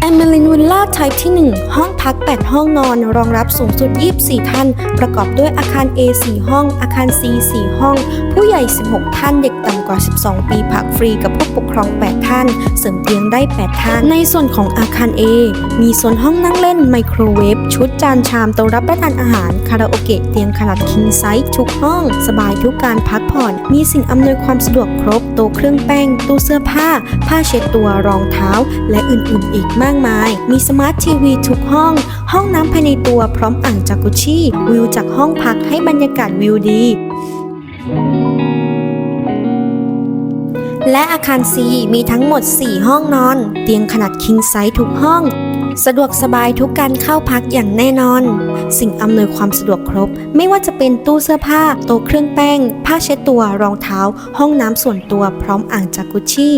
แอมเมลินวิลล่าไทป์ที่ 1 ห้องพัก 8 ห้องนอน รองรับสูงสุด 24 ท่าน ประกอบด้วยอาคาร A 4 ห้อง อาคาร C 4 ห้อง ผู้ใหญ่ 16 ท่าน เด็กต่ำกว่า 12 ปีพักฟรีกับผู้ปกครอง 8 ท่าน เสริมเตียงได้ 8 ท่าน ในส่วนของอาคาร A มีโซนห้องนั่งเล่น ไมโครเวฟ ชุดจานชามโต๊ะรับประทานอาหาร คาราโอเกะ เตียงขนาด king size ทุกห้อง สบายทุกการพักผ่อน มีสิ่งอำนวยความสะดวกครบ โต๊ะเครื่องแป้ง ตู้เสื้อผ้า ผ้าเช็ดตัว รองเท้า และอื่นๆ อีกมากมาย มีสมาร์ททีวีทุกห้อง ห้องน้ำภายในตัวพร้อมอ่างจากุชิวิวจากห้องพักให้บรรยากาศวิวดี และอาคาร C มีทั้งหมด 4 ห้องนอน เตียงขนาด king size ทุกห้อง สะดวกสบายทุกการเข้าพักอย่างแน่นอน สิ่งอำนวยความสะดวกครบ ไม่ว่าจะเป็นตู้เสื้อผ้า โต๊ะเครื่องแป้ง ผ้าเช็ดตัว รองเท้า ห้องน้ำส่วนตัวพร้อมอ่างจากุชิ